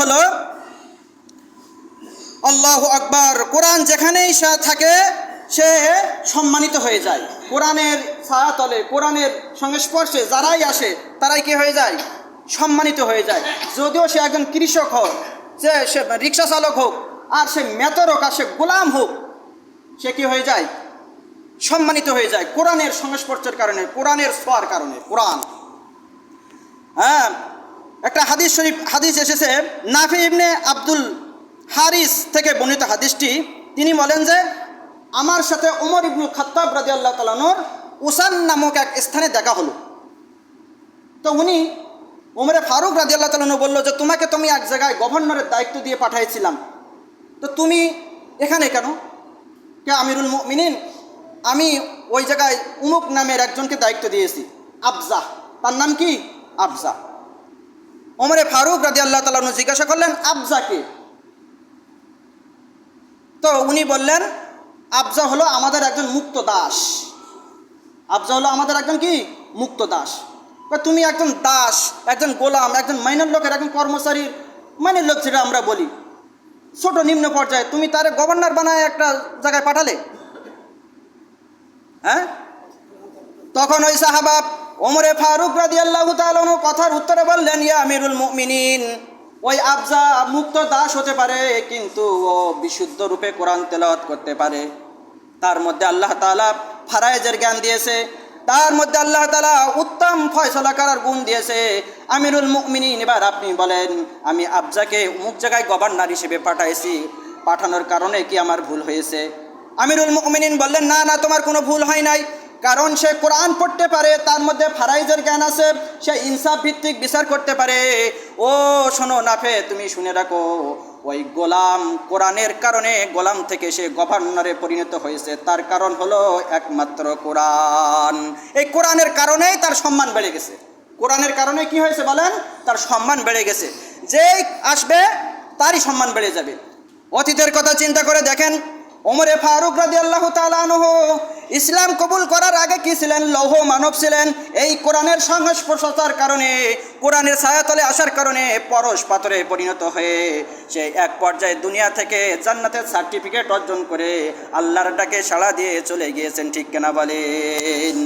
হলো, আল্লাহ আকবার। কোরআন যেখানেই সে থাকে, সে সম্মানিত হয়ে যায়। কোরআনের ছায়াতলে কোরআনের সংস্পর্শে যারাই আসে, তারাই কি হয়ে যায়? সম্মানিত হয়ে যায়। যদিও সে একজন কৃষক হোক, যে সে রিক্সা চালক হোক, আর সে মেতর হোক, আর সে গোলাম হোক, সে কি হয়ে যায়? সম্মানিত হয়ে যায়। কোরআনের সংস্পর্শের কারণে, কোরআনের ছোঁয়ার কারণে, কোরআন। হ্যাঁ একটা হাদিস শরীফ, হাদিস এসেছে, নাফি ইবনে আব্দুল হারিস থেকে বর্ণিত হাদিসটি। তিনি বলেন যে, আমার সাথে ওমর ইবনুল খাত্তাব রাজি আল্লাহ তালানোর উসান নামক এক স্থানে দেখা হলো। তো উনি ওমরে ফারুক রাজি আল্লাহ তালানো বলল যে, তোমাকে তুমি এক জায়গায় গভর্নরের দায়িত্ব দিয়ে পাঠাইছিলাম। তো তুমি এখানে কেন? কে, আমিরুল মিনিন আমি ওই জায়গায় উমুক নামের একজনকে দায়িত্ব দিয়েছি। আফজা তার নাম কি? আফজা ওমরে ফারুক রাজি আল্লাহ তালন জিজ্ঞাসা করলেন আফজাকে তো উনি বললেন আফজা হলো আমাদের একজন মুক্ত দাস। আফজা হলো আমাদের একজন কি? মুক্ত দাস। তুমি একজন দাস, একজন গোলাম, একজন মাইনের লোকের, একজন কর্মচারীর মাইনের লোক যেটা আমরা বলি। ছোট নিম্ন পর্যায়ে, তুমি তার গভর্নর বানায় একটা জায়গায় পাঠালে? হ্যাঁ? তখন ওই সাহাবা ওমরে ফারুক রাদি আল্লাহ তালু কথার উত্তরে বললেন, ইয়া আমিরুল মুমিনিন, ওই আফজা মুক্ত দাস হতে পারে, কিন্তু ও বিশুদ্ধ রূপে কোরআন তেলাওয়াত করতে পারে। তার মধ্যে আল্লাহ তালা ফারায়েজের জ্ঞান দিয়েছে, তার মধ্যে আল্লাহ তালা উত্তম ফয়সলা করার গুণ দিয়েছে। আমিরুল মুমিনিন, এবার আপনি বলেন, আমি আফজাকে মুখ জায়গায় গভর্নর হিসেবে পাঠাইছি, পাঠানোর কারণে কি আমার ভুল হয়েছে? আমিরুল মুমিনিন বললেন, না না, তোমার কোনো ভুল হয় নাই। কারণ সে কোরআন পড়তে পারে, তার মধ্যে ফারাইজের জ্ঞান আছে, সে ইনসাফ ভিত্তিক বিচার করতে পারে। ও, শোনো নাফে, তুমি শুনে রাখো, ওই গোলাম কোরআনের কারণে গোলাম থেকে সে গভর্নরে পরিণত হয়েছে। তার কারণ হলো একমাত্র কোরআন। এই কোরআনের কারণেই তার সম্মান বেড়ে গেছে। কোরআনের কারণে কি হয়েছে বলেন? তার সম্মান বেড়ে গেছে। যেই আসবে, তারই সম্মান বেড়ে যাবে। অতীতের কথা চিন্তা করে দেখেন, ওমরে ফারুক রাজি আল্লাহ তালানহ ইসলাম কবুল করার আগে কি ছিলেন? লৌহ মানব ছিলেন। এই কোরআনের সংস্পর্শতার কারণে, কোরআনের ছায়াতলে আসার কারণে পরশ পাথরে পরিণত হয়ে সে এক পর্যায়ে দুনিয়া থেকে জান্নাতের সার্টিফিকেট অর্জন করে আল্লাহর ডাকে সাড়া দিয়ে চলে গিয়েছেন। ঠিক কেনা বলেন?